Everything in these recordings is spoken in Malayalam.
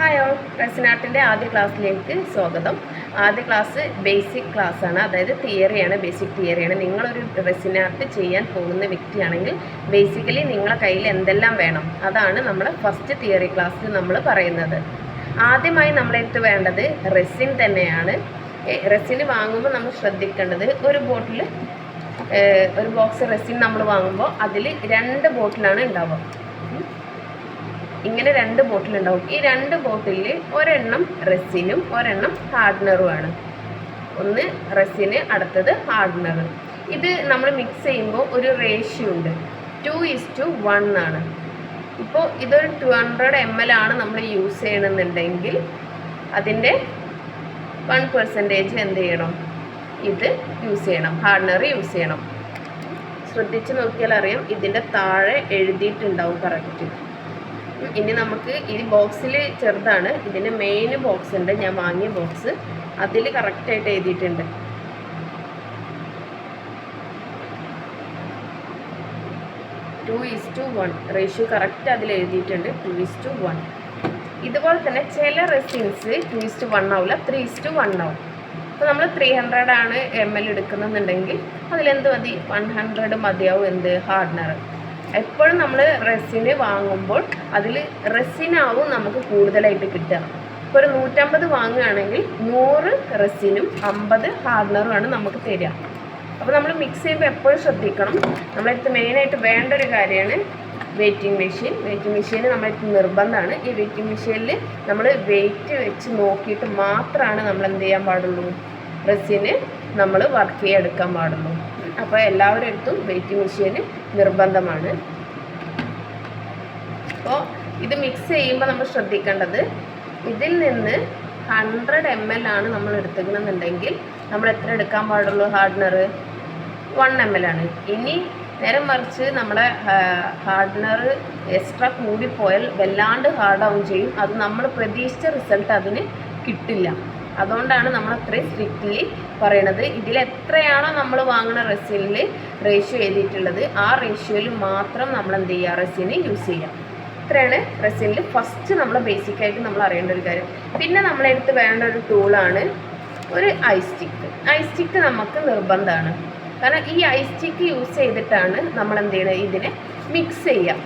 ഹായ് ഓൾ റെസിനാട്ടിന്റെ ആദ്യ ക്ലാസ്സിലേക്ക് സ്വാഗതം. ആദ്യ ക്ലാസ് ബേസിക് ക്ലാസ് ആണ്. അതായത് തിയറിയാണ് ബേസിക് തിയറിയാണ് നിങ്ങളൊരു റെസിനാർട്ട് ചെയ്യാൻ പോകുന്ന വ്യക്തിയാണെങ്കിൽ ബേസിക്കലി നിങ്ങളെ കയ്യിൽ എന്തെല്ലാം വേണം? അതാണ് നമ്മൾ ഫസ്റ്റ് തിയറി ക്ലാസ്സിൽ നമ്മൾ പറയുന്നത്. ആദ്യമായി നമ്മളെടുത്ത് വേണ്ടത്? റെസിൻ തന്നെയാണ്. റെസിൻ വാങ്ങുമ്പോൾ നമ്മൾ ശ്രദ്ധിക്കേണ്ടത് ഒരു ബോട്ടിൽ ഒരു ബോക്സ് റെസിൻ നമ്മൾ വാങ്ങുമ്പോൾ അതിൽ രണ്ട് ബോട്ടിലാണ് ഉണ്ടാവുക. ഇങ്ങനെ രണ്ട് ബോട്ടിൽ ഉണ്ടാവും. ഈ രണ്ട് ബോട്ടിലിൽ ഒരെണ്ണം റെസിനും ഒരെണ്ണം ഹാർഡ്നറുമാണ് ഒന്ന് റെസിന് അടുത്തത് ഹാർഡ്നർ ഇത് നമ്മൾ മിക്സ് ചെയ്യുമ്പോൾ ഒരു റേഷ്യോ ഉണ്ട്. ടു ഈസ് ടു വൺ ആണ്. ഇപ്പോൾ ഇതൊരു ടു ഹൺഡ്രഡ് എം എൽ ആണ് നമ്മൾ യൂസ് ചെയ്യണമെന്നുണ്ടെങ്കിൽ അതിന്റെ വൺ പെർസെന്റേജ് എന്ത് ചെയ്യണം? ഇത് യൂസ് ചെയ്യണം. ഹാർഡ്നർ യൂസ് ചെയ്യണം. ശ്രദ്ധിച്ച് നോക്കിയാൽ അറിയാം ഇതിന്റെ താഴെ എഴുതിയിട്ടുണ്ടാവും കറക്റ്റ് ഇനി നമുക്ക് ഈ ബോക്സിൽ ചെറുതാണ്. ഇതിന്റെ മെയിൻ ബോക്സ് ഉണ്ട്. ഞാൻ വാങ്ങിയ ബോക്സ് അതിൽ കറക്റ്റായിട്ട് എഴുതിയിട്ടുണ്ട്. Two is to one ratio correct അതിൽ എഴുതിയിട്ടുണ്ട്. ടു ഈസ് ടു വൺ ഇതുപോലെ തന്നെ ചില resins two is to one ആവില്ല. ത്രീ ഈസ് ടു വൺ ആവും. അപ്പോൾ നമ്മൾ ത്രീ ഹൺഡ്രഡ് ആണ് എം എൽ എടുക്കുന്നുണ്ടെങ്കിൽ അതിലെന്ത് മതി? വൺ ഹൺഡ്രഡ് മതിയാവും എന്ത്? ഹാർഡ്നർ എപ്പോഴും നമ്മൾ റെസിന് വാങ്ങുമ്പോൾ അതിൽ റെസിനാവും നമുക്ക് കൂടുതലായിട്ട് കിട്ടുക. ഇപ്പോൾ ഒരു നൂറ്റമ്പത് വാങ്ങുകയാണെങ്കിൽ നൂറ് റെസിനും അമ്പത് ഹാർഡ്നറുമാണ് നമുക്ക് തരിക. അപ്പോൾ നമ്മൾ മിക്സ് ചെയ്യുമ്പോൾ എപ്പോഴും ശ്രദ്ധിക്കണം. നമ്മളടുത്ത് മെയിനായിട്ട് വേണ്ട ഒരു കാര്യമാണ് വെയ്റ്റിംഗ് മെഷീൻ വെയ്റ്റിംഗ് മെഷീൻ നമ്മളടുത്ത് നിർബന്ധമാണ്. ഈ വെയ്റ്റിംഗ് മെഷീനിൽ നമ്മൾ വെയിറ്റ് വെച്ച് നോക്കിയിട്ട് മാത്രമാണ് നമ്മൾ എന്ത് ചെയ്യാൻ പാടുള്ളൂ? റെസിന് നമ്മൾ വർക്ക് ചെയ്തെടുക്കാൻ പാടുള്ളൂ. അപ്പോൾ എല്ലാവരുടെ അടുത്തും വെയിറ്റിംഗ് മെഷീൻ നിർബന്ധമാണ്. അപ്പോൾ ഇത് മിക്സ് ചെയ്യുമ്പോൾ നമ്മൾ ശ്രദ്ധിക്കേണ്ടത് ഇതിൽ നിന്ന് ഹൺഡ്രഡ് എം എൽ ആണ് നമ്മൾ എടുത്തുകണമെന്നുണ്ടെങ്കിൽ നമ്മൾ എത്ര എടുക്കാൻ പാടുള്ളൂ? ഹാർഡ്നർ വൺ എം എൽ ആണ്. ഇനി നേരം മറിച്ച് നമ്മുടെ ഹാർഡ്നർ എക്സ്ട്രാ കൂടിപ്പോയാൽ വല്ലാണ്ട് ഹാർഡാവും ചെയ്യും. അത് നമ്മൾ പ്രതീക്ഷിച്ച റിസൾട്ട് അതിന് കിട്ടില്ല. അതുകൊണ്ടാണ് നമ്മൾ അത്രയും സ്ട്രിക്റ്റ്ലി പറയണത്. ഇതിൽ എത്രയാണോ നമ്മൾ വാങ്ങുന്ന റെസിനിൽ റേഷ്യോ എഴുതിയിട്ടുള്ളത് ആ റേഷ്യോയിൽ മാത്രം നമ്മൾ എന്ത് ചെയ്യുക? റെസിന് യൂസ് ചെയ്യാം ഇത്രയാണ് റെസിനിൽ ഫസ്റ്റ് നമ്മൾ ബേസിക്കായിട്ട് നമ്മൾ അറിയേണ്ട ഒരു കാര്യം. പിന്നെ നമ്മളെടുത്ത് വേണ്ട ഒരു ടൂളാണ് ഒരു ഐ സ്റ്റിക്ക് ഐ സ്റ്റിക്ക് നമുക്ക് നിർബന്ധമാണ്. കാരണം ഈ ഐ സ്റ്റിക്ക് യൂസ് ചെയ്തിട്ടാണ് നമ്മൾ എന്ത് ചെയ്യണത്? ഇതിനെ മിക്സ് ചെയ്യാം.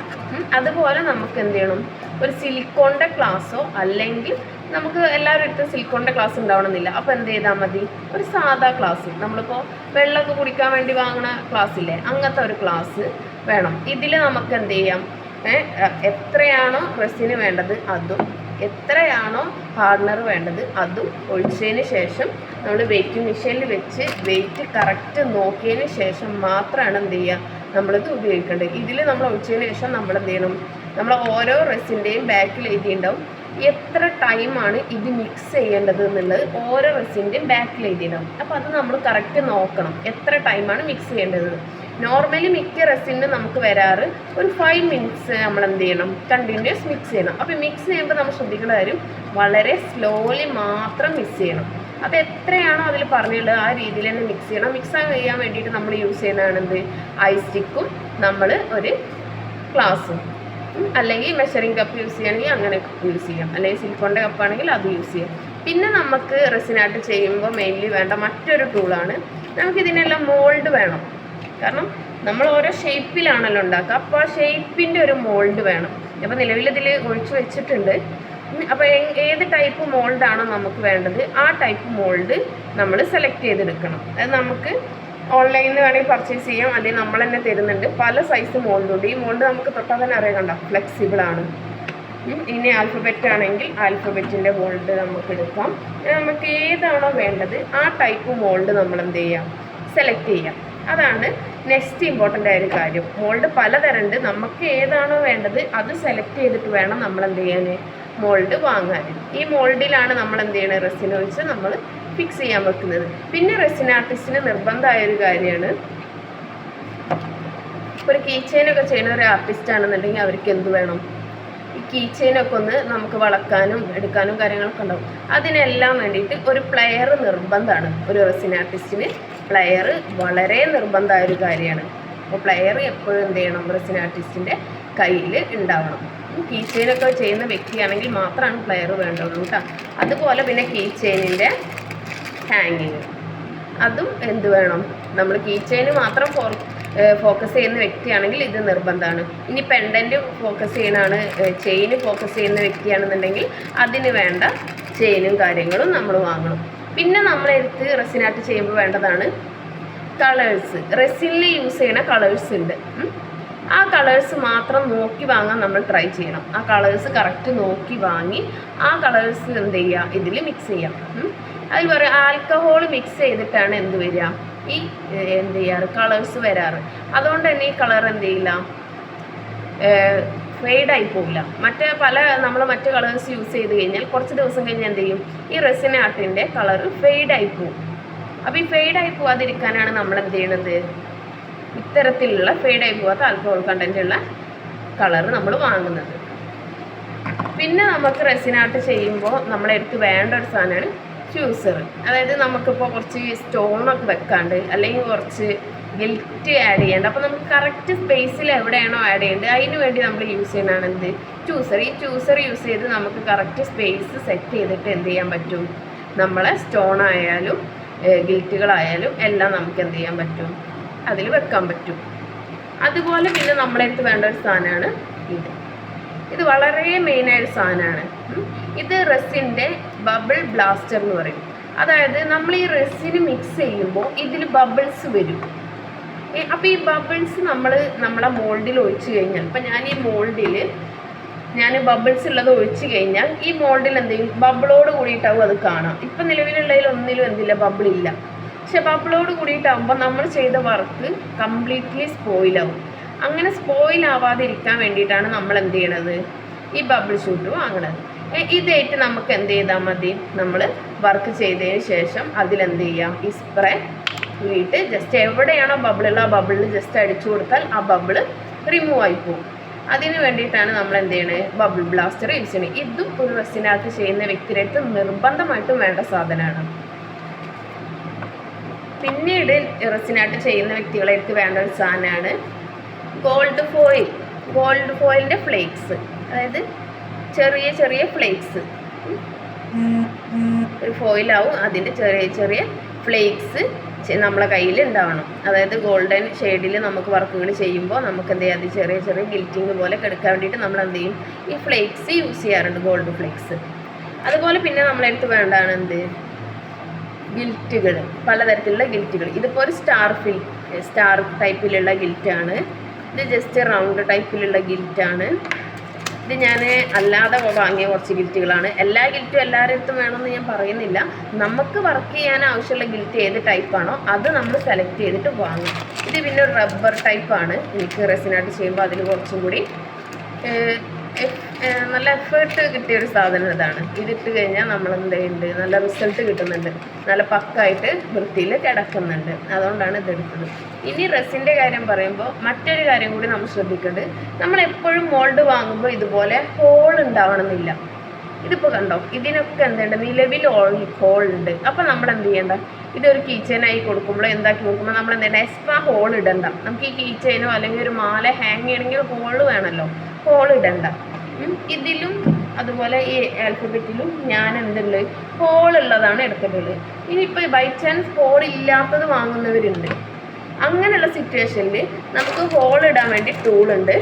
അതുപോലെ നമുക്ക് എന്ത് ചെയ്യണം? ഒരു സിലിക്കോണിന്റെ ക്ലാസ്സോ അല്ലെങ്കിൽ നമുക്ക് എല്ലാവരും അടുത്ത് സിലിക്കോണിന്റെ ക്ലാസ് ഉണ്ടാവണമെന്നില്ല. അപ്പോൾ എന്ത് ചെയ്താൽ മതി? ഒരു സാധാ ക്ലാസ് നമ്മളിപ്പോൾ വെള്ളമൊക്കെ കുടിക്കാൻ വേണ്ടി വാങ്ങണ ക്ലാസ് ഇല്ലേ? അങ്ങനത്തെ ഒരു ക്ലാസ് വേണം. ഇതിൽ നമുക്ക് എന്ത് ചെയ്യാം? എത്രയാണോ റെസിന് വേണ്ടത് അതും എത്രയാണോ ഹാർഡ്നർ വേണ്ടത് അതും ഒഴിച്ചതിന് ശേഷം നമ്മൾ വെയ്റ്റിംഗ് മെഷീനിൽ വെച്ച് വെയിറ്റ് കറക്റ്റ് നോക്കിയതിന് ശേഷം മാത്രമാണ് എന്ത് ചെയ്യുക നമ്മളിത് ഉപയോഗിക്കേണ്ടത്. ഇതിൽ നമ്മൾ ഒഴിച്ചതിന് ശേഷം നമ്മൾ എന്ത് ചെയ്യണം? നമ്മൾ ഓരോ റെസിന്റെയും ബാക്കിൽ എഴുതിയിട്ടുണ്ടാവും. എത്ര ടൈമാണ് ഇത് മിക്സ് ചെയ്യേണ്ടത് എന്നുള്ളത് ഓരോ റെസിന്റെയും ബാക്കിൽ എഴുതിയിട്ടുണ്ടാവും. അപ്പോൾ അത് നമ്മൾ കറക്റ്റ് നോക്കണം. എത്ര ടൈമാണ് മിക്സ് ചെയ്യേണ്ടത്? നോർമലി മിക്ക റെസിന് നമുക്ക് വരാറ് ഒരു ഫൈവ് മിനിറ്റ്സ് നമ്മൾ എന്ത് ചെയ്യണം? കണ്ടിന്യൂസ് മിക്സ് ചെയ്യണം. അപ്പോൾ മിക്സ് ചെയ്യുമ്പോൾ നമ്മൾ ശ്രദ്ധിക്കേണ്ട കാര്യം വളരെ സ്ലോലി മാത്രം മിക്സ് ചെയ്യണം. അപ്പോൾ എത്രയാണോ അതിൽ പറഞ്ഞിട്ടുള്ളത് ആ രീതിയിൽ തന്നെ മിക്സ് ചെയ്യണം. മിക്സ് ചെയ്യാൻ വേണ്ടിയിട്ട് നമ്മൾ യൂസ് ചെയ്യുന്നതാണ് എന്ത്? ഐ സ്റ്റിക്കും നമ്മൾ ഒരു ഗ്ലാസും അല്ലെങ്കിൽ മെഷറിംഗ് കപ്പ് യൂസ് ചെയ്യണമെങ്കിൽ അങ്ങനെ യൂസ് ചെയ്യാം. അല്ലെങ്കിൽ സിലിക്കോണിന്റെ കപ്പാണെങ്കിൽ അത് യൂസ് ചെയ്യാം. പിന്നെ നമുക്ക് റെസിനായിട്ട് ചെയ്യുമ്പോൾ മെയിൻലി വേണ്ട മറ്റൊരു ടൂളാണ് നമുക്കിതിനെല്ലാം മോൾഡ് വേണം. കാരണം നമ്മൾ ഓരോ ഷേപ്പിലാണല്ലോ ഉണ്ടാക്കുക. അപ്പോൾ ആ ഷേപ്പിന്റെ ഒരു മോൾഡ് വേണം. അപ്പോൾ നിലവിൽ ഇതിൽ ഒഴിച്ചു വെച്ചിട്ടുണ്ട്. അപ്പോൾ ഏത് ടൈപ്പ് മോൾഡ് മോൾഡാണോ നമുക്ക് വേണ്ടത് ആ ടൈപ്പ് മോൾഡ് നമ്മൾ സെലക്ട് ചെയ്തെടുക്കണം. അത് നമുക്ക് ഓൺലൈനിൽ നിന്ന് വേണമെങ്കിൽ പർച്ചേസ് ചെയ്യാം അല്ലെങ്കിൽ നമ്മൾ തന്നെ തരുന്നുണ്ട്. പല സൈസ് മോൾഡുണ്ട് ഈ മോൾഡ് നമുക്ക് തൊട്ടാൽ തന്നെ അറിയാം കണ്ടോ? ഫ്ലെക്സിബിൾ ആണ്. ഇനി ആൽഫബറ്റ് ആണെങ്കിൽ ആൽഫബറ്റിന്റെ മോൾഡ് നമുക്ക് എടുക്കാം. നമുക്ക് ഏതാണോ വേണ്ടത് ആ ടൈപ്പ് മോൾഡ് നമ്മൾ എന്ത് ചെയ്യാം? സെലക്ട് ചെയ്യാം. അതാണ് നെക്സ്റ്റ് ഇമ്പോർട്ടന്റ് ആയ ഒരു കാര്യം. മോൾഡ് പലതരമുണ്ട്. നമുക്ക് ഏതാണോ വേണ്ടത് അത് സെലക്ട് ചെയ്തിട്ട് വേണം നമ്മൾ എന്ത് ചെയ്യാൻ മോൾഡ് വാങ്ങാൻ. ഈ മോൾഡിലാണ് നമ്മൾ എന്ത് ചെയ്യണത് റെസിൻ ഒഴിച്ച് നമ്മൾ ഫിക്സ് ചെയ്യാൻ വെക്കുന്നത്. പിന്നെ റെസിൻ ആർട്ടിസ്റ്റിന് നിർബന്ധമായ ഒരു കാര്യമാണ് ഒരു കീ ചെയിനൊക്കെ ചെയ്യുന്ന ഒരു ആർട്ടിസ്റ്റ് ആണെന്നുണ്ടെങ്കിൽ അവർക്ക് എന്ത് വേണം? ഈ കീ ചെയിനൊക്കെ ഒന്ന് നമുക്ക് വളക്കാനും എടുക്കാനും കാര്യങ്ങളൊക്കെ ഉണ്ടാവും. അതിനെല്ലാം വേണ്ടിയിട്ട് ഒരു പ്ലെയർ നിർബന്ധമാണ്. ഒരു റെസിൻ ആർട്ടിസ്റ്റിന് പ്ലെയർ വളരെ നിർബന്ധമായ ഒരു കാര്യമാണ്. അപ്പോൾ പ്ലെയർ എപ്പോഴും എന്ത് ചെയ്യണം? റെസിൻ ആർട്ടിസ്റ്റിന്റെ കയ്യിൽ ഉണ്ടാവണം. കീ ചെയിനൊക്കെ ചെയ്യുന്ന വ്യക്തിയാണെങ്കിൽ മാത്രമാണ് പ്ലെയർ വേണ്ടുള്ളൂ കേട്ടോ. അതുപോലെ പിന്നെ കീ ചെയിനിന്റെ ഹാങ്ങിങ് അതും എന്ത് വേണം? നമ്മൾ കീ ചെയിന് മാത്രം ഫോർ ഫോക്കസ് ചെയ്യുന്ന വ്യക്തിയാണെങ്കിൽ ഇത് നിർബന്ധമാണ്. ഇനി പെൻഡന്റ് ഫോക്കസ് ചെയ്യുന്നതാണ് ചെയിന് ഫോക്കസ് ചെയ്യുന്ന വ്യക്തിയാണെന്നുണ്ടെങ്കിൽ അതിന് വേണ്ട ചെയിനും കാര്യങ്ങളും നമ്മൾ വാങ്ങണം. പിന്നെ നമ്മളെടുത്ത് റെസിനാട്ട് ചെയ്യുമ്പോൾ വേണ്ടതാണ് കളേഴ്സ് റെസിനിൽ യൂസ് ചെയ്യുന്ന കളേഴ്സ് ഉണ്ട്. ആ കളേഴ്സ് മാത്രം നോക്കി വാങ്ങാൻ നമ്മൾ ട്രൈ ചെയ്യണം. ആ കളേഴ്സ് കറക്റ്റ് നോക്കി വാങ്ങി ആ കളേഴ്സ് എന്ത് ചെയ്യുക? ഇതിൽ മിക്സ് ചെയ്യാം. അതിൽ പറയാം ആൽക്കഹോൾ മിക്സ് ചെയ്തിട്ടാണ് എന്ത് വരിക? ഈ എന്ത് ചെയ്യാറ്? കളേഴ്സ് വരാറ്. അതുകൊണ്ട് തന്നെ ഈ കളർ എന്ത് ചെയ്യില്ല? ഫെയ്ഡായി പോവില്ല. മറ്റേ പല നമ്മൾ മറ്റ് കളേഴ്സ് യൂസ് ചെയ്ത് കഴിഞ്ഞാൽ കുറച്ച് ദിവസം കഴിഞ്ഞാൽ എന്ത് ചെയ്യും? ഈ റെസിൻ ആർട്ടിന്റെ കളർ ഫെയ്ഡായി പോവും. അപ്പോൾ ഈ ഫെയ്ഡായി പോവാതിരിക്കാനാണ് നമ്മൾ എന്ത് ചെയ്യണത്? ഇത്തരത്തിലുള്ള ഫെയ്ഡായി പോവാത്ത ആൽക്കഹോൾ ഉള്ള കളർ നമ്മൾ വാങ്ങുന്നത്. പിന്നെ നമുക്ക് റെസിനാർട്ട് ചെയ്യുമ്പോൾ നമ്മളെടുത്ത് വേണ്ട ഒരു സാധനമാണ് ഫ്യൂസർ അതായത് നമുക്കിപ്പോൾ കുറച്ച് സ്റ്റോണൊക്കെ വെക്കാണ്ട് അല്ലെങ്കിൽ കുറച്ച് ഗിൽറ്റ് ആഡ് ചെയ്യേണ്ട. അപ്പോൾ നമുക്ക് കറക്റ്റ് സ്പേസിൽ എവിടെയാണോ ആഡ് ചെയ്യേണ്ടത് അതിന് വേണ്ടി നമ്മൾ യൂസ് ചെയ്യുന്നതാണ് എന്ത്? ചൂസർ ഈ ചൂസർ യൂസ് ചെയ്ത് നമുക്ക് കറക്റ്റ് സ്പേസ് സെറ്റ് ചെയ്തിട്ട് എന്ത് ചെയ്യാൻ പറ്റും? നമ്മളെ സ്റ്റോൺ ആയാലും ഗിൽറ്റുകളായാലും എല്ലാം നമുക്ക് എന്ത് ചെയ്യാൻ പറ്റും? അതിൽ വെക്കാൻ പറ്റും. അതുപോലെ പിന്നെ നമ്മളെ അടുത്ത് വേണ്ട ഒരു സാധനമാണ് ഇത്. ഇത് വളരെ മെയിനായ ഒരു സാധനമാണ്. ഇത് റെസിന്റെ ബബിൾ ബ്ലാസ്റ്റർ എന്ന് പറയും. അതായത് നമ്മൾ ഈ റെസിന് മിക്സ് ചെയ്യുമ്പോൾ ഇതിൽ ബബിൾസ് വരും. അപ്പോൾ ഈ ബബിൾസ് നമ്മൾ നമ്മളെ മോൾഡിൽ ഒഴിച്ചു കഴിഞ്ഞാൽ ഇപ്പം ഞാൻ ഈ മോൾഡിൽ ഞാൻ ബബിൾസ് ഉള്ളത് ഒഴിച്ചു കഴിഞ്ഞാൽ ഈ മോൾഡിൽ എന്തെങ്കിലും ബബിളോട് കൂടിയിട്ടാവും അത് കാണാം. ഇപ്പം നിലവിലുള്ളതിൽ ഒന്നിലും എന്തില്ല ബബിളില്ല. പക്ഷെ ബബിളോട് കൂടിയിട്ടാകുമ്പോൾ നമ്മൾ ചെയ്ത വർക്ക് കംപ്ലീറ്റ്ലി സ്പോയിലാവും അങ്ങനെ സ്പോയിലാവാതിരിക്കാൻ വേണ്ടിയിട്ടാണ് നമ്മൾ എന്ത് ചെയ്യണത്? ഈ ബബിൾ ഷൂട്ട് വാങ്ങണത്. ഇതായിട്ട് നമുക്ക് എന്ത് ചെയ്താൽ മതി? നമ്മൾ വർക്ക് ചെയ്തതിന് ശേഷം അതിലെന്ത് ചെയ്യാം? ഈ സ്പ്രേ കൂടിയിട്ട് ജസ്റ്റ് എവിടെയാണോ ബബിളുള്ള ആ ബബിളിൽ ജസ്റ്റ് അടിച്ചു കൊടുത്താൽ ആ ബബിൾ റിമൂവ് ആയി പോകും. അതിന് വേണ്ടിയിട്ടാണ് നമ്മൾ എന്ത് ചെയ്യണത് ബബിൾ ബ്ലാസ്റ്റർ യൂസ് ചെയ്യണത് ഇതും ഒരു റെസിനകത്ത് ചെയ്യുന്ന വ്യക്തിയുടെ നിർബന്ധമായിട്ടും വേണ്ട സാധനമാണ്. പിന്നീട് റെസിനായിട്ട് ചെയ്യുന്ന വ്യക്തികളെ അടുത്ത് വേണ്ട ഒരു സാധനമാണ് ഗോൾഡ് ഫോയിൽ ഗോൾഡ് ഫോയിലിന്റെ ഫ്ലേക്സ് അതായത് ചെറിയ ചെറിയ ഫ്ലേക്സ് ഒരു ഫോയിലാവും അതിന്റെ ചെറിയ ചെറിയ ഫ്ലേക്സ് നമ്മളെ കയ്യിൽ ഉണ്ടാവണം. അതായത് ഗോൾഡൻ ഷെയ്ഡിൽ നമുക്ക് വർക്കുകൾ ചെയ്യുമ്പോൾ നമുക്ക് എന്ത് ചെയ്യാം? ചെറിയ ചെറിയ ഗിൽറ്റിങ് പോലെ കെടുക്കാൻ വേണ്ടിയിട്ട് നമ്മൾ എന്ത് ചെയ്യും? ഈ ഫ്ലേക്സ് യൂസ് ചെയ്യാറുണ്ട് ഗോൾഡ് ഫ്ലേക്സ് അതുപോലെ പിന്നെ നമ്മളെടുത്ത് വേണ്ടതാണ് എന്ത്? ഗിൽറ്റുകൾ പലതരത്തിലുള്ള ഗിൽറ്റുകൾ ഇതിപ്പോൾ ഒരു സ്റ്റാർ ഫിൽ സ്റ്റാർ ടൈപ്പിലുള്ള ഗിൽറ്റാണ്. ഇത് ജസ്റ്റ് റൗണ്ട് ടൈപ്പിലുള്ള ഗിൽറ്റാണ്. ഇത് ഞാൻ അല്ലാതെ വാങ്ങിയ കുറച്ച് ഗിൽറ്റുകളാണ്. എല്ലാ ഗിൽറ്റും എല്ലാവരുടെ വേണമെന്ന് ഞാൻ പറയുന്നില്ല. നമുക്ക് വർക്ക് ചെയ്യാൻ ആവശ്യമുള്ള ഗിൽറ്റ് ഏത് ടൈപ്പാണോ അത് നമ്മൾ സെലക്ട് ചെയ്തിട്ട് വാങ്ങും. ഇത് പിന്നെ ഒരു റബ്ബർ ടൈപ്പാണ് എനിക്ക് റെസിനായിട്ട് ചെയ്യുമ്പോൾ അതിൽ കുറച്ചും കൂടി നല്ല എഫേർട്ട് കിട്ടിയ ഒരു സാധനം ഇതാണ്. ഇതിട്ട് കഴിഞ്ഞാൽ നമ്മൾ എന്ത് ചെയ്യുന്നുണ്ട് നല്ല റിസൾട്ട് കിട്ടുന്നുണ്ട്. നല്ല പക്കായിട്ട് വൃത്തിയിൽ കിടക്കുന്നുണ്ട്. അതുകൊണ്ടാണ് ഇതെടുത്തത് ഇനി റെസിന്റെ കാര്യം പറയുമ്പോൾ മറ്റൊരു കാര്യം കൂടി നമ്മൾ ശ്രദ്ധിക്കേണ്ടത് നമ്മൾ എപ്പോഴും മോൾഡ് വാങ്ങുമ്പോൾ ഇതുപോലെ ഹോൾ ഉണ്ടാവണമെന്നില്ല. ഇതിപ്പോൾ കണ്ടോ? ഇതിനൊക്കെ എന്തുണ്ട്? നിലവിൽ ഓൾ ഹോൾ ഉണ്ട്. അപ്പോൾ നമ്മൾ എന്ത് ചെയ്യേണ്ട? ഇതൊരു കീച്ചൈനായി കൊടുക്കുമ്പോൾ എന്താക്കി കൊടുക്കുമ്പോൾ നമ്മൾ എന്ത് എക്സ്ട്രാ ഹോൾ ഇടണ്ട. നമുക്ക് ഈ കീച്ചൈനോ അല്ലെങ്കിൽ ഒരു മാല ഹാങ് ചെയ്യണമെങ്കിൽ ഹോൾ വേണമല്ലോ ഹോൾ ഇടണ്ട. ഇതിലും അതുപോലെ ഈ ആൽഫബറ്റിലും ഞാൻ എന്തുണ്ട് ഹോൾ ഉള്ളതാണ് എടുത്തിട്ടുള്ളത് ഇനിയിപ്പോൾ ബൈ ചാൻസ് ഹോൾ ഇല്ലാത്തത് വാങ്ങുന്നവരുണ്ട്. അങ്ങനെയുള്ള സിറ്റുവേഷനിൽ നമുക്ക് ഹോൾ ഇടാൻ വേണ്ടി ടൂളുണ്ട്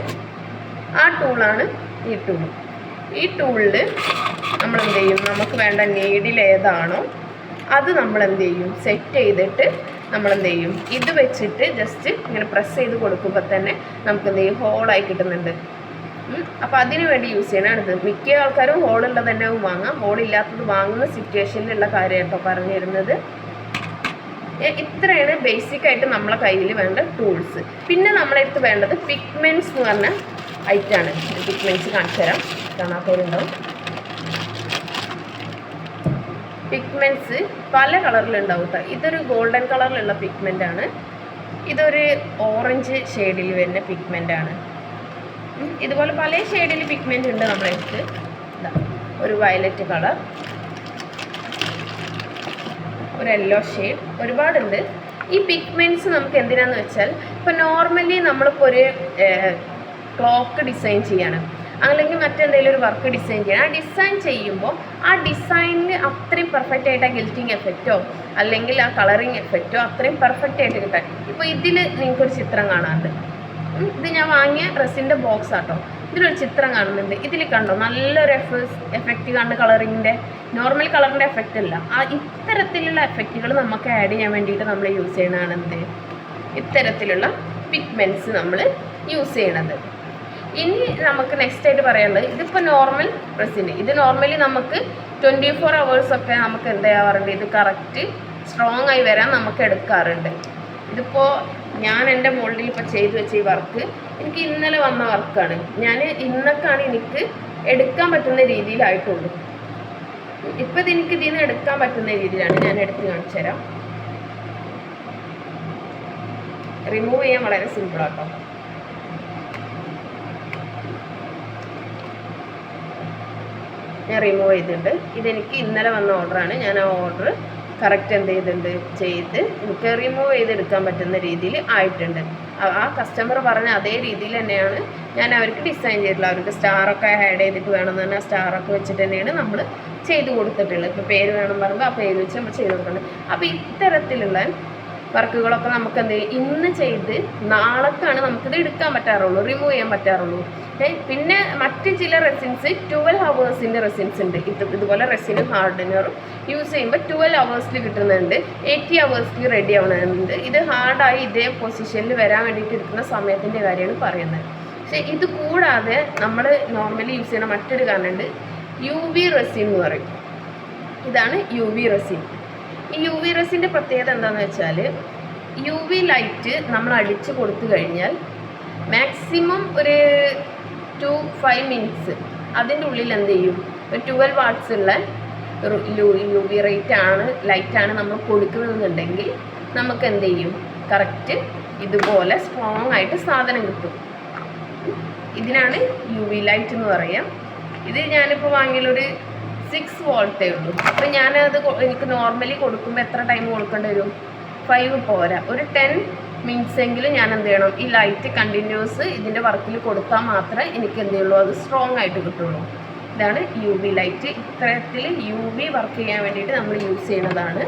ആ ടൂളാണ് ഈ ടൂൾ ഈ ടൂളിൽ നമ്മൾ എന്ത് ചെയ്യും നമുക്ക് വേണ്ട നീഡിൽ ഏതാണോ അത് നമ്മൾ എന്ത് ചെയ്യും സെറ്റ് ചെയ്തിട്ട് നമ്മൾ എന്ത് ചെയ്യും ഇത് വെച്ചിട്ട് ജസ്റ്റ് ഇങ്ങനെ പ്രസ് ചെയ്ത് കൊടുക്കുമ്പോൾ തന്നെ നമുക്ക് എന്ത് ചെയ്യും ഹോളായി കിട്ടുന്നുണ്ട്. അപ്പോൾ അതിനു വേണ്ടി യൂസ് ചെയ്യണത് മിക്ക ആൾക്കാരും ഹോളുള്ളത് തന്നെ വാങ്ങാം. ഹോളില്ലാത്തത് വാങ്ങുന്ന സിറ്റുവേഷനിലുള്ള കാര്യം ഇപ്പോൾ പറഞ്ഞു തരുന്നത്. ഇത്രയാണ് ബേസിക് ആയിട്ട് നമ്മളെ കയ്യിൽ വേണ്ട ടൂൾസ് പിന്നെ നമ്മളെ അടുത്ത് വേണ്ടത് പിഗ്മെന്റ്സ് എന്ന് പറഞ്ഞ ഐറ്റാണ് പിഗ്മെന്റ്സ് കാണിച്ചു തരാം. കാണാത്തവരുണ്ടാവും. പിഗ്മെന്റ്സ് പല കളറിലുണ്ടാവും കേട്ടോ ഇതൊരു ഗോൾഡൻ കളറിലുള്ള പിഗ്മെന്റ് ആണ്. ഇതൊരു ഓറഞ്ച് ഷെയ്ഡിൽ വരുന്ന പിഗ്മെന്റ് ആണ്. ഇതുപോലെ പല ഷെയ്ഡിൽ പിഗ്മെന്റ് ഉണ്ട് നമ്മുടെ അടുത്ത്. ഒരു വയലറ്റ് കളർ ഒരു യെല്ലോ ഷെയ്ഡ് ഒരുപാടുണ്ട്. ഈ പിഗ്മെന്റ്സ് നമുക്ക് എന്തിനാന്ന് വെച്ചാൽ ഇപ്പോൾ നോർമലി നമ്മളിപ്പോൾ ഒരു ക്ലോക്ക് ഡിസൈൻ ചെയ്യാണ്. അല്ലെങ്കിൽ മറ്റെന്തെങ്കിലും ഒരു വർക്ക് ഡിസൈൻ ചെയ്യണം. ആ ഡിസൈൻ ചെയ്യുമ്പോൾ ആ ഡിസൈനിൽ അത്രയും പെർഫെക്റ്റ് ആയിട്ട് ആ ഗിൽറ്റിങ് എഫക്റ്റോ അല്ലെങ്കിൽ ആ കളറിങ് എഫക്റ്റോ അത്രയും പെർഫെക്റ്റ് ആയിട്ട് കിട്ടാൻ. ഇപ്പോൾ ഇതിൽ നിങ്ങൾക്കൊരു ചിത്രം കാണാറുണ്ട് ഇത് ഞാൻ വാങ്ങിയ ഡ്രസ്സിന്റെ ബോക്സ് ആട്ടോ. ഇതിലൊരു ചിത്രം കാണുന്നുണ്ട്. ഇതിൽ കണ്ടോ? നല്ലൊരു എഫ് എഫക്റ്റ് കാണുന്ന കളറിങ്ങിന്റെ നോർമൽ കളറിന്റെ എഫക്റ്റ് അല്ല ആ ഇത്തരത്തിലുള്ള എഫക്റ്റുകൾ നമുക്ക് ആഡ് ചെയ്യാൻ വേണ്ടിയിട്ട് നമ്മൾ യൂസ് ചെയ്യണതാണ് എന്ത്? ഇത്തരത്തിലുള്ള പിഗ്മെന്റ്സ് നമ്മൾ യൂസ് ചെയ്യണത്. ഇനി നമുക്ക് നെക്സ്റ്റ് ആയിട്ട് പറയാനുള്ളത് ഇതിപ്പോൾ നോർമൽ ഡ്രസ്സിന് ഇത് നോർമലി നമുക്ക് ട്വന്റി ഫോർ ഒക്കെ നമുക്ക് എന്ത് ചെയ്യാറുണ്ട്? ഇത് കറക്റ്റ് സ്ട്രോങ് ആയി വരാൻ നമുക്ക് എടുക്കാറുണ്ട്. ഇതിപ്പോൾ ഞാൻ എന്റെ മോൾഡിൽ ഇപ്പോൾ ചെയ്തു വെച്ച ഈ വർക്ക് എനിക്ക് ഇന്നലെ വന്ന വർക്കാണ്. ഞാൻ ഇന്നൊക്കെയാണ് എനിക്ക് എടുക്കാൻ പറ്റുന്ന രീതിയിലായിട്ടുള്ളൂ. ഇപ്പം ഇത് എനിക്ക് ഇതിൽ നിന്ന് എടുക്കാൻ പറ്റുന്ന രീതിയിലാണ് ഞാൻ എടുത്ത് കാണിച്ചു തരാം. റിമൂവ് ചെയ്യാൻ വളരെ സിമ്പിളാട്ടോ ഞാൻ റിമൂവ് ചെയ്തിട്ടുണ്ട്. ഇതെനിക്ക് ഇന്നലെ വന്ന ഓർഡറാണ് ഞാൻ ആ ഓർഡർ കറക്റ്റ് എന്ത് ചെയ്തിട്ടുണ്ട്? ചെയ്ത് എനിക്ക് റിമൂവ് ചെയ്തെടുക്കാൻ പറ്റുന്ന രീതിയിൽ ആയിട്ടുണ്ട്. ആ- കസ്റ്റമർ പറഞ്ഞ അതേ രീതിയിൽ തന്നെയാണ് ഞാൻ അവർക്ക് ഡിസൈൻ ചെയ്തിട്ടുള്ളത്. അവർക്ക് സ്റ്റാറൊക്കെ ആഡ് ചെയ്തിട്ട് വേണമെന്ന് തന്നെ സ്റ്റാറൊക്കെ വെച്ചിട്ട് തന്നെയാണ് നമ്മൾ ചെയ്ത് കൊടുത്തിട്ടുള്ളത്. ഇപ്പോൾ പേര് വേണം പറയുമ്പോൾ ആ പേര് വെച്ച് നമ്മൾ ചെയ്ത് കൊടുക്കുന്നുണ്ട് അപ്പോൾ ഇത്തരത്തിലുള്ള വർക്കുകളൊക്കെ നമുക്ക് എന്ത് ഇന്ന് ചെയ്ത് നാളേക്കാണ് നമുക്കിത് എടുക്കാൻ പറ്റാറുള്ളൂ റിമൂവ് ചെയ്യാൻ പറ്റാറുള്ളൂ. പിന്നെ മറ്റ് ചില റെസിൻസ് ട്വൽവ് ഹവേഴ്സിന്റെ റെസിൻസ് ഉണ്ട്. ഇത് ഇതുപോലെ റെസിനും ഹാർഡനറും യൂസ് ചെയ്യുമ്പോൾ ട്വൽവ് ഹവേഴ്സിൽ കിട്ടുന്നുണ്ട്. എയ്റ്റി ഹവേഴ്സിൽ റെഡി ആവുന്നുണ്ട് ഇത് ഹാർഡായി ഇതേ പൊസിഷനിൽ വരാൻ വേണ്ടിയിട്ട് എടുക്കുന്ന സമയത്തിന്റെ കാര്യമാണ് പറയുന്നത്. പക്ഷേ ഇത് കൂടാതെ നമ്മൾ നോർമലി യൂസ് ചെയ്യുന്ന മറ്റൊരു കാരണമുണ്ട് യു വി റെസിൻ എന്ന് പറയും. ഇതാണ് യു വി റെസിൻ ഈ യു വി റെസിന്റെ പ്രത്യേകത എന്താണെന്ന് വെച്ചാൽ യു വി ലൈറ്റ് നമ്മൾ അടിച്ച് കൊടുത്തു കഴിഞ്ഞാൽ മാക്സിമം ഒരു ടു ഫൈവ് മിനിറ്റ്സ് അതിന്റെ ഉള്ളിൽ എന്ത് ചെയ്യും? ഒരു ട്വൽവ് വാട്ട്സ് ഉള്ള യു വി റേറ്റ് ആണ് ലൈറ്റാണ് നമ്മൾ കൊടുക്കുന്നതെന്നുണ്ടെങ്കിൽ നമുക്ക് എന്ത് ചെയ്യും? കറക്റ്റ് ഇതുപോലെ സ്ട്രോങ് ആയിട്ട് സാധനം കിട്ടും. ഇതിനാണ് യു വി ലൈറ്റ് എന്ന് പറയാം. ഇത് ഞാനിപ്പോൾ വാങ്ങിയാലൊരു സിക്സ് വോൾട്ടേ ഉള്ളൂ. അപ്പം ഞാനത് എനിക്ക് നോർമലി കൊടുക്കുമ്പോൾ എത്ര ടൈം കൊടുക്കേണ്ടി വരും? ഫൈവ് പോരാ. ഒരു ടെൻ മിനിറ്റ്സ് എങ്കിലും ഞാൻ എന്ത് ചെയ്യണം? ഈ ലൈറ്റ് കണ്ടിന്യൂസ് ഇതിന്റെ വർക്കിൽ കൊടുത്താൽ മാത്രമേ എനിക്ക് എന്ത് ചെയ്യുള്ളൂ? അത് സ്ട്രോങ് ആയിട്ട് കിട്ടുള്ളൂ. ഇതാണ് യു വി ലൈറ്റ് ഇത്തരത്തിൽ യു വി വർക്ക് ചെയ്യാൻ വേണ്ടിയിട്ട് നമ്മൾ യൂസ് ചെയ്യുന്നതാണ്.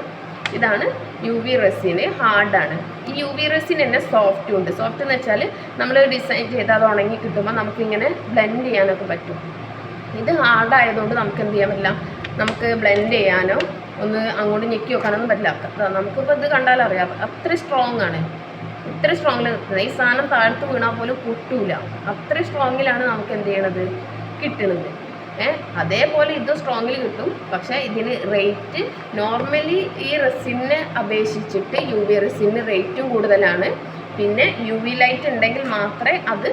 ഇതാണ് യു വി റെസിന് ഹാർഡാണ് ഈ യു വി റെസിന് തന്നെ സോഫ്റ്റും ഉണ്ട്. സോഫ്റ്റ് എന്ന് വെച്ചാൽ നമ്മൾ ഡിസൈൻ ചെയ്ത് അത് ഉണങ്ങി കിട്ടുമ്പോൾ നമുക്കിങ്ങനെ ബ്ലെൻഡ് ചെയ്യാനൊക്കെ പറ്റും. ഇത് ഹാർഡായതുകൊണ്ട് നമുക്ക് എന്ത് ചെയ്യാൻ പറ്റില്ല. നമുക്ക് ബ്ലെൻഡ് ചെയ്യാനോ ഒന്ന് അങ്ങോട്ട് ഞെക്കി വെക്കാനൊന്നും പറ്റില്ല. നമുക്കിപ്പോൾ ഇത് കണ്ടാൽ അറിയാം. അത്ര സ്ട്രോങ് ആണ്. ഇത്ര സ്ട്രോങ്ങിൽ നിൽക്കുന്നത് ഈ സാധനം താഴ്ത്ത് വീണാൽ പോലും പൊട്ടൂല. അത്ര സ്ട്രോങ്ങിലാണ് നമുക്ക് എന്ത് ചെയ്യണത്? കിട്ടുന്നത് ഏഹ് അതേപോലെ ഇത് സ്ട്രോങ്ങിൽ കിട്ടും. പക്ഷേ ഇതിന് റേറ്റ് നോർമലി ഈ റെസിനെ അപേക്ഷിച്ചിട്ട് യു വി റെസിന് റേറ്റും കൂടുതലാണ്. പിന്നെ യു വി ലൈറ്റ് ഉണ്ടെങ്കിൽ മാത്രമേ അത്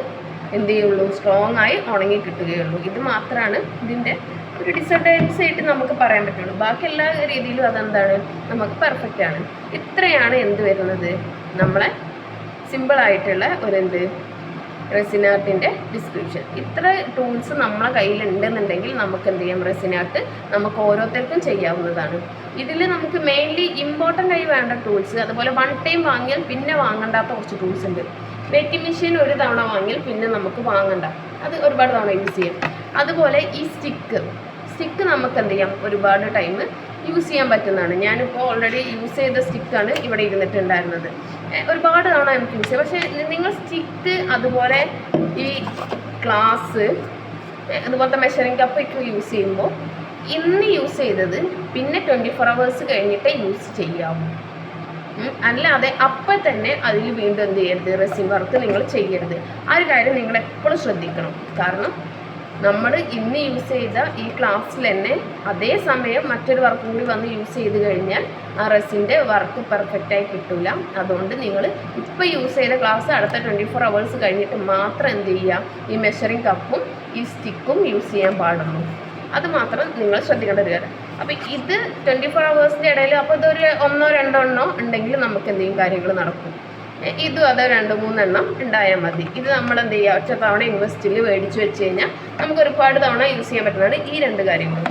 എന്ത് ചെയ്യുള്ളൂ സ്ട്രോങ് ആയി ഉണങ്ങി കിട്ടുകയുള്ളൂ. ഇത് മാത്രമാണ് ഇതിന്റെ ഒരു ഡിസഡ്വാന്റേജ് ആയിട്ട് നമുക്ക് പറയാൻ പറ്റുള്ളൂ. ബാക്കി എല്ലാ രീതിയിലും അതെന്താണ്? നമുക്ക് പെർഫെക്റ്റ് ആണ്. ഇത്രയാണ് എന്ത് വരുന്നത്? നമ്മളെ സിമ്പിളായിട്ടുള്ള ഒരു എന്ത്? റെസിനാർട്ടിന്റെ ഡിസ്ക്രിപ്ഷൻ ഇത്ര ടൂൾസ് നമ്മളെ കയ്യിലുണ്ടെന്നുണ്ടെങ്കിൽ നമുക്ക് എന്ത് ചെയ്യാം? റെസിനാർട്ട് നമുക്ക് ഓരോരുത്തർക്കും ചെയ്യാവുന്നതാണ്. ഇതിൽ നമുക്ക് മെയിൻലി ഇമ്പോർട്ടന്റ് ആയി വേണ്ട ടൂൾസ് അതുപോലെ വൺ ടൈം വാങ്ങിയാൽ പിന്നെ വാങ്ങണ്ടാത്ത കുറച്ച് ടൂൾസ് ഉണ്ട്. വെറ്റിംഗ് മെഷീൻ ഒരു തവണ വാങ്ങിയാൽ പിന്നെ നമുക്ക് വാങ്ങണ്ട. അത് ഒരുപാട് തവണ യൂസ് ചെയ്യാം. അതുപോലെ ഈ സ്റ്റിക്ക് സ്റ്റിക്ക് നമുക്ക് എന്ത് ചെയ്യാം? ഒരുപാട് ടൈം യൂസ് ചെയ്യാൻ പറ്റുന്നതാണ്. ഞാനിപ്പോൾ ഓൾറെഡി യൂസ് ചെയ്ത സ്റ്റിക്കാണ് ഇവിടെ ഇരുന്നിട്ടുണ്ടായിരുന്നത്. ഒരുപാട് തവണ നമുക്ക് യൂസ് ചെയ്യാം. പക്ഷേ നിങ്ങൾ സ്റ്റിക്ക് അതുപോലെ ഈ ഗ്ലാസ് അതുപോലത്തെ മെഷറിംഗ് കപ്പ് ഒക്കെ യൂസ് ചെയ്യുമ്പോൾ ഇന്ന് യൂസ് ചെയ്തത് പിന്നെ ട്വന്റി ഫോർ അവേഴ്സ് കഴിഞ്ഞിട്ടേ യൂസ് ചെയ്യാവൂ. അല്ലാതെ അപ്പം തന്നെ അതിൽ വീണ്ടും എന്ത് ചെയ്യരുത്? റെസിൻ വർക്ക് നിങ്ങൾ ചെയ്യരുത്. ആ ഒരു കാര്യം നിങ്ങൾ എപ്പോഴും ശ്രദ്ധിക്കണം. കാരണം നമ്മൾ ഇന്ന് യൂസ് ചെയ്ത ഈ ക്ലാസ്സിൽ തന്നെ അതേ സമയം മറ്റൊരു വർക്കും കൂടി വന്ന് യൂസ് ചെയ്ത് കഴിഞ്ഞാൽ ആ റെസിന്റെ വർക്ക് പെർഫെക്റ്റായി കിട്ടില്ല അതുകൊണ്ട് നിങ്ങൾ ഇപ്പോൾ യൂസ് ചെയ്ത ക്ലാസ് അടുത്ത ട്വന്റി ഫോർ അവേഴ്സ് കഴിഞ്ഞിട്ട് മാത്രം എന്ത് ചെയ്യുക ഈ മെഷറിംഗ് കപ്പും ഈ സ്റ്റിക്കും യൂസ് ചെയ്യാൻ പാടുള്ളൂ. അത് മാത്രം നിങ്ങൾ ശ്രദ്ധിക്കേണ്ട ഒരു കാര്യം. അപ്പോൾ ഇത് ട്വന്റി ഫോർ അവേഴ്സിന്റെ ഇടയിൽ അപ്പോൾ ഇതൊരു ഒന്നോ രണ്ടോ എണ്ണോ ഉണ്ടെങ്കിൽ നമുക്ക് എന്തെങ്കിലും കാര്യങ്ങൾ നടക്കും. ഇതും അതോ രണ്ട് മൂന്നെണ്ണം ഉണ്ടായാൽ മതി. ഇത് നമ്മൾ എന്ത് ചെയ്യുക ഒറ്റ തവണ ഇൻവെസ്റ്റിൽ മേടിച്ച് വെച്ച് കഴിഞ്ഞാൽ നമുക്ക് ഒരുപാട് തവണ യൂസ് ചെയ്യാൻ പറ്റുന്നതാണ് ഈ രണ്ട് കാര്യങ്ങൾ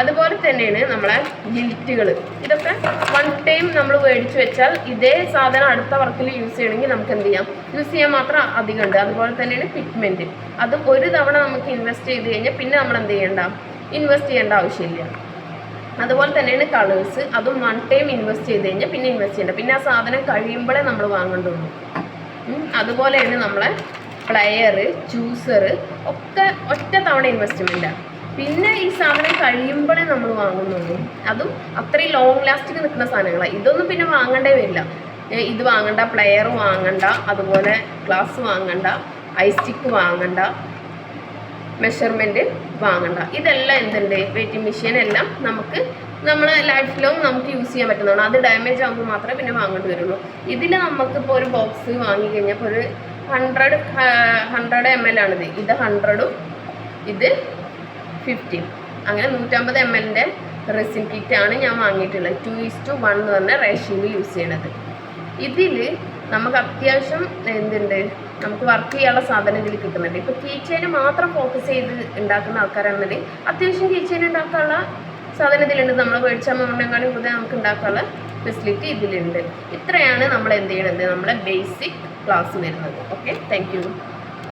അതുപോലെ തന്നെയാണ് നമ്മളെ ഗിൽറ്റുകൾ ഇതൊക്കെ വൺ ടൈം നമ്മൾ മേടിച്ച് വെച്ചാൽ ഇതേ സാധനം അടുത്ത വർക്കിൽ യൂസ് ചെയ്യണമെങ്കിൽ നമുക്ക് എന്ത് ചെയ്യാം? യൂസ് ചെയ്യാൻ മാത്രം അധികം ഉണ്ട്. അതുപോലെ തന്നെയാണ് പിഗ്മെന്റ് അതും ഒരു തവണ നമുക്ക് ഇൻവെസ്റ്റ് ചെയ്ത് കഴിഞ്ഞാൽ പിന്നെ നമ്മൾ എന്ത് ചെയ്യണ്ട? ഇൻവെസ്റ്റ് ചെയ്യേണ്ട ആവശ്യമില്ല. അതുപോലെ തന്നെയാണ് കളേഴ്സ് അതും വൺ ടൈം ഇൻവെസ്റ്റ് ചെയ്ത് കഴിഞ്ഞാൽ പിന്നെ ഇൻവെസ്റ്റ് ചെയ്യേണ്ട. പിന്നെ ആ സാധനം കഴിയുമ്പോഴേ നമ്മൾ വാങ്ങേണ്ടുള്ളൂ. അതുപോലെ അതുപോലെയാണ് നമ്മളെ പ്ലെയർ ജ്യൂസർ ഒക്കെ ഒറ്റ തവണ ഇൻവെസ്റ്റ്മെന്റാണ് പിന്നെ ഈ സാധനം കഴിയുമ്പോഴേ നമ്മൾ വാങ്ങുന്നുള്ളൂ. അതും അത്രയും ലോങ് ലാസ്റ്റിങ് നിൽക്കുന്ന സാധനങ്ങളാണ് ഇതൊന്നും പിന്നെ വാങ്ങണ്ടേ വരില്ല. ഇത് വാങ്ങണ്ട പ്ലെയർ വാങ്ങണ്ട അതുപോലെ ഗ്ലാസ് വാങ്ങണ്ട ഐസ്റ്റിക്ക് വാങ്ങണ്ട മെഷർമെന്റ് വാങ്ങണ്ട. ഇതെല്ലാം എന്തുണ്ട്? വെയിറ്റിംഗ് മെഷീൻ എല്ലാം നമുക്ക് നമ്മൾ ലോങ് നമുക്ക് യൂസ് ചെയ്യാൻ പറ്റുന്നതാണ്. അത് ഡാമേജ് ആകുമ്പോൾ മാത്രമേ പിന്നെ വാങ്ങേണ്ടി വരുള്ളൂ. ഇതിൽ നമുക്കിപ്പോൾ ഒരു ബോക്സ് വാങ്ങിക്കഴിഞ്ഞാൽ ഇപ്പോൾ ഒരു ഹൺഡ്രഡ് ഹൺഡ്രഡ് എം എൽ ആണിത്. ഇത് ഹൺഡ്രഡും ഇത് ഫിഫ്റ്റീൻ അങ്ങനെ നൂറ്റമ്പത് എം എല്ലിന്റെ റെസിൻ കിറ്റാണ് ഞാൻ വാങ്ങിയിട്ടുള്ളത്. ടു ഈസ് ടു വൺ എന്ന് പറഞ്ഞ റേഷനിൽ യൂസ് ചെയ്യണത്. ഇതിൽ നമുക്ക് അത്യാവശ്യം എന്തുണ്ട്? നമുക്ക് വർക്ക് ചെയ്യാനുള്ള സാധനം ഇതിൽ കിട്ടുന്നുണ്ട്. ഇപ്പോൾ കീച്ചേന് മാത്രം ഫോക്കസ് ചെയ്ത് ഉണ്ടാക്കുന്ന ആൾക്കാരാണെങ്കിൽ അത്യാവശ്യം കീച്ചേന് ഉണ്ടാക്കാനുള്ള സാധനം ഇതിലുണ്ട് നമ്മൾ മേടിച്ച എമൗണ്ടിനെക്കാളും കൂടുതൽ നമുക്ക് ഉണ്ടാക്കാനുള്ള ഫെസിലിറ്റി ഇതിലുണ്ട്. ഇത്രയാണ് നമ്മൾ എന്ത് ചെയ്യണത്? നമ്മുടെ ബേസിക് ക്ലാസ് വരുന്നത്. Okay thank